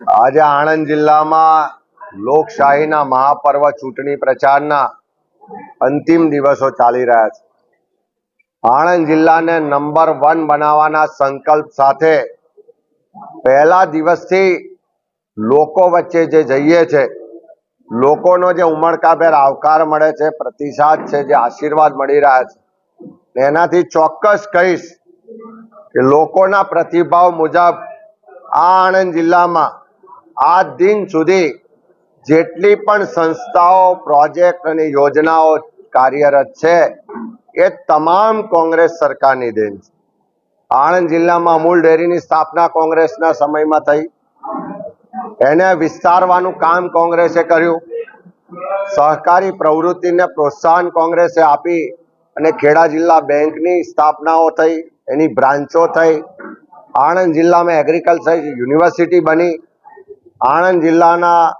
આજે આણંદ જિલ્લામાં લોકશાહીના મહાપર્વ ચૂંટણી પ્રચારના અંતિમ દિવસો ચાલી રહ્યા છે. આણંદ જિલ્લાને નંબર વન બનાવવાના સંકલ્પ સાથે પહેલા દિવસથી લોકો વચ્ચે જે જઈએ છે, લોકોનો જે ઉમળકાભેર આવકાર મળે છે, પ્રતિસાદ છે, જે આશીર્વાદ મળી રહ્યા છે. એનાથી ચોક્કસ કહીશ કે લોકોના પ્રતિભાવ મુજબ આ આણંદ જિલ્લામાં આજ દિન સુધી જેટલી પણ સંસ્થાઓ, પ્રોજેક્ટ અને યોજનાઓ કાર્યરત છે, એ તમામ કોંગ્રેસ સરકારની દેન છે. આણંદ જિલ્લામાં અમૂલ ડેરીની સ્થાપના કોંગ્રેસના સમયમાં થઈ. એને વિસ્તારવાનું કામ કોંગ્રેસે કર્યું. સહકારી પ્રવૃત્તિને પ્રોત્સાહન કોંગ્રેસે આપી અને ખેડા જિલ્લા બેંકની સ્થાપનાઓ થઈ, એની બ્રાન્ચો થઈ. આણંદ જિલ્લામાં એગ્રીકલ્ચર યુનિવર્સિટી બની. આણંદ જિલ્લાના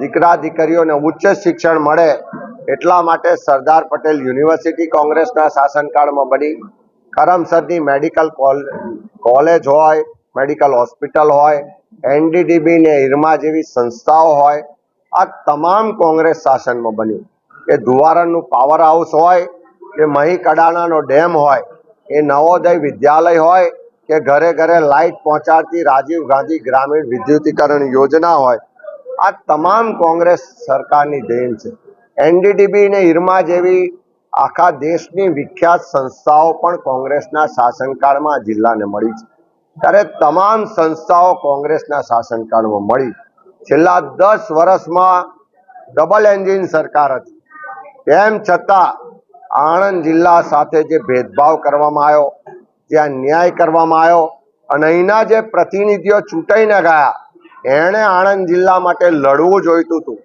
દીકરા, દીકરીઓને ઉચ્ચ શિક્ષણ મળે એટલા માટે સરદાર પટેલ યુનિવર્સિટી કોંગ્રેસના શાસનકાળમાં બની. કરમસદની મેડિકલ કોલેજ હોય, મેડિકલ હોસ્પિટલ હોય, એનડીડીબી ને ઇરમા જેવી સંસ્થાઓ હોય, આ તમામ કોંગ્રેસ શાસનમાં બન્યું. એ ધુવારણનું પાવર હાઉસ હોય કે મહી કડાણાનો ડેમ હોય, એ નવોદય વિદ્યાલય હોય કે ઘરે ઘરે લાઇટ પહોંચાડતી રાજીવ ગાંધી ગ્રામીણ વિદ્યુતીકરણ યોજના હોય, આ તમામ કોંગ્રેસ સરકારની દેન છે. એનડીડીબી ને ઇરમા જેવી આખા દેશની વિખ્યાત સંસ્થાઓ પણ કોંગ્રેસના શાસનકાળમાં જિલ્લાને મળી છે. ત્યારે તમામ સંસ્થાઓ કોંગ્રેસના શાસનકાળમાં મળી. છેલ્લા દસ વર્ષમાં ડબલ એન્જિન સરકાર હતી. તેમ છતાં આણંદ જિલ્લા સાથે જે ભેદભાવ કરવામાં આવ્યો જ્યાં ન્યાય કરવામાં આવ્યો અને અહીંના જે પ્રતિનિધિઓ ચૂંટાઈને ગયા, એણે આણંદ જિલ્લા માટે લડવું જોઈતું હતું.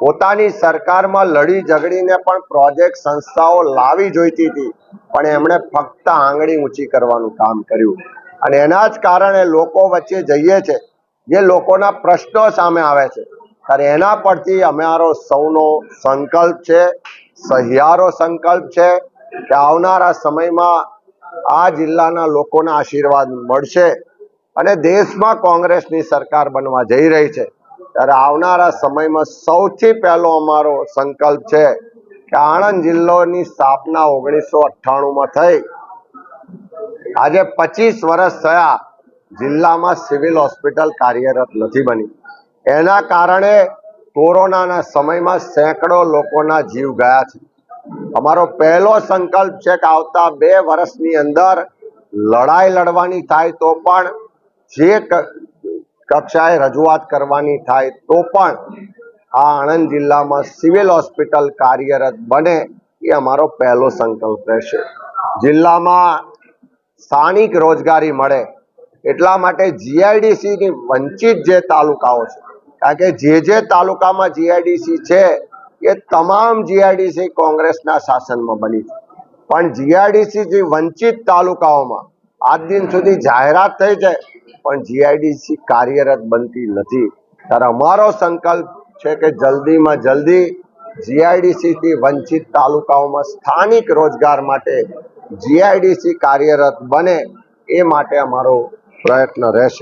પોતાની સરકારમાં લડી ઝઘડીને પણ પ્રોજેક્ટ સંસ્થાઓ લાવી જોઈતી હતી, પણ એમણે ફક્ત આંગળી ઊંચી કરવાનું કામ કર્યું. અને એના જ કારણે લોકો વચ્ચે જઈએ છે, જે લોકોના પ્રશ્નો સામે આવે છે. ત્યારે એના પરથી અમારો સૌનો સંકલ્પ છે, સહિયારો સંકલ્પ છે, કે આવનારા સમયમાં આ જિલ્લાના લોકોના આશીર્વાદ મળશે અને દેશમાં કોંગ્રેસની સરકાર બનવા જઈ રહી છે. ત્યારે આવનારા સમયમાં સૌથી પહેલો અમારો સંકલ્પ છે કે આણંદ જિલ્લોની સ્થાપના ઓગણીસો અઠ્ઠાણુંમાં થઈ. આજે પચીસ વર્ષ થયા જિલ્લામાં સિવિલ હોસ્પિટલ કાર્યરત નથી બની. એના કારણે કોરોનાના સમયમાં સેંકડો લોકોના જીવ ગયા છે. અમારો પહેલો સંકલ્પ છે કે આવતા બે વર્ષની અંદર લડાઈ લડવાની થાય તો પણ જે કક્ષાએ રજૂઆત કરવાની થાય તો પણ આ આણંદ જિલ્લામાં સિવિલ હોસ્પિટલ કાર્યરત બને એ અમારો પહેલો સંકલ્પ રહેશે. જિલ્લામાં સ્થાનિક રોજગારી મળે એટલા માટે જીઆઈડીસીની વંચિત જે તાલુકાઓ છે, કારણ કે જે જે તાલુકામાં જીઆઈડીસી છે એ તમામ જીઆઈડીસી કોંગ્રેસના શાસનમાં બની છે. પણ જીઆઈડીસી જે વંચિત તાલુકાઓમાં આજ દિન સુધી જાહેરાત થઈ છે, પણ જીઆઈડીસી કાર્યરત બનતી નથી. ત્યારે અમારો સંકલ્પ છે કે જલ્દીમાં જલ્દી જીઆઈડીસી થી વંચિત તાલુકાઓમાં સ્થાનિક રોજગાર માટે જીઆઈડીસી કાર્યરત બને, એ માટે અમારો પ્રયત્ન રહેશે.